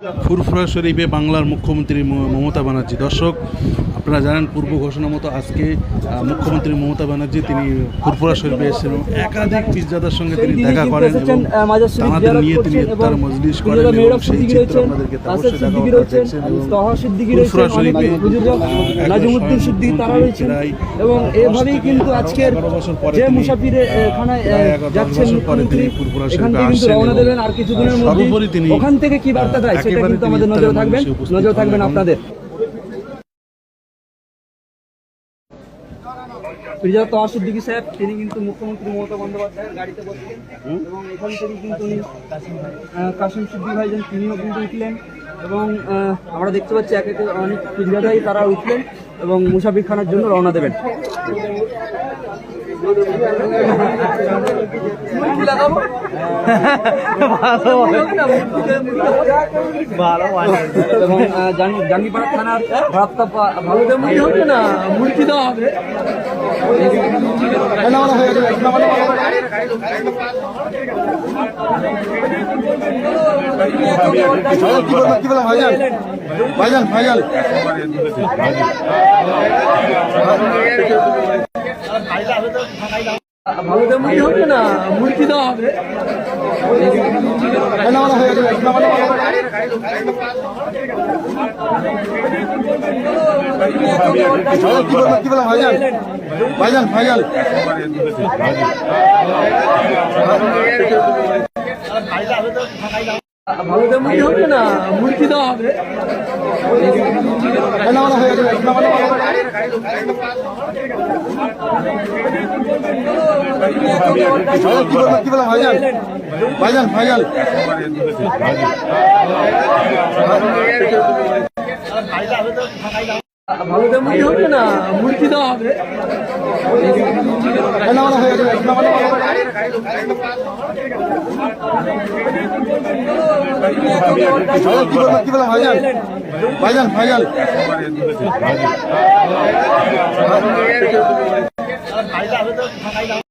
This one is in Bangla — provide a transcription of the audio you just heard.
ফুরফুরা শরীফে বাংলার মুখ্যমন্ত্রী মমতা ব্যানার্জি। দর্শক আপনারা জানেন পূর্ব ঘোষণা মতো আজকে মুখ্যমন্ত্রী মমতা ব্যানার্জি তিনি ফুরফুরা শরীফে এসেছেন একাধিক পিসজাদার সঙ্গে তিনি দেখা করেন এবং তাদের নিয়ে তিনি এবং মজলিস করেন এবং সেই চিত্র অবশ্যই দেখছেন সিদ্দিকী ফুরফুরা শরীফে নাজিমুদ্দিন সিদ্দিকী তারা রয়েছেন এবং এভাবেই কিন্তু আজকের যে মুসাফিরে যাচ্ছেন পরে তিনি ফুরফুরা শরীফে আসছেন এবং, আর কিছুদিনের মধ্যে সর্বোপরি তিনি, ওখান থেকে কি বার্তা দেয়? সেটা কিন্তু আমাদের নজরে থাকবেন নজরে থাকবেন আপনাদের। সাহেব তিনি কিন্তু মুখ্যমন্ত্রী মমতা বন্দ্যোপাধ্যায়ের গাড়িতে বসলেন এবং এখান থেকে কিন্তু উনি কাশিম সিদ্দিক ভাইজান তিনিও কিন্তু উঠলেন। এবং আহ, আমরা দেখতে পাচ্ছি এক একে অনেক তারা উঠলেন। এবং মুসাফির খানার জন্য রওনা দেবেন। এবং আহ, জাঙ্গি- জাঙ্গিপাড়া থানার ভাবটা ভালো হবে না? মুরগি দেওয়া হবে। কি বলব ভাইজান ভাইজান ভাইজান ভালো তেমন হবে না মুরগি দেওয়া হবে হয়ে কি কি বলব ভাইজান ভাইজান ভাইজান ভালো তেমন হবে না মুরগি দেওয়া হবে। কি বলব কি ভাইজান ভাইজান ভাইজান ভালো তেমন হবে না মুরগি দেওয়া হবে ভাইজান ভাইজান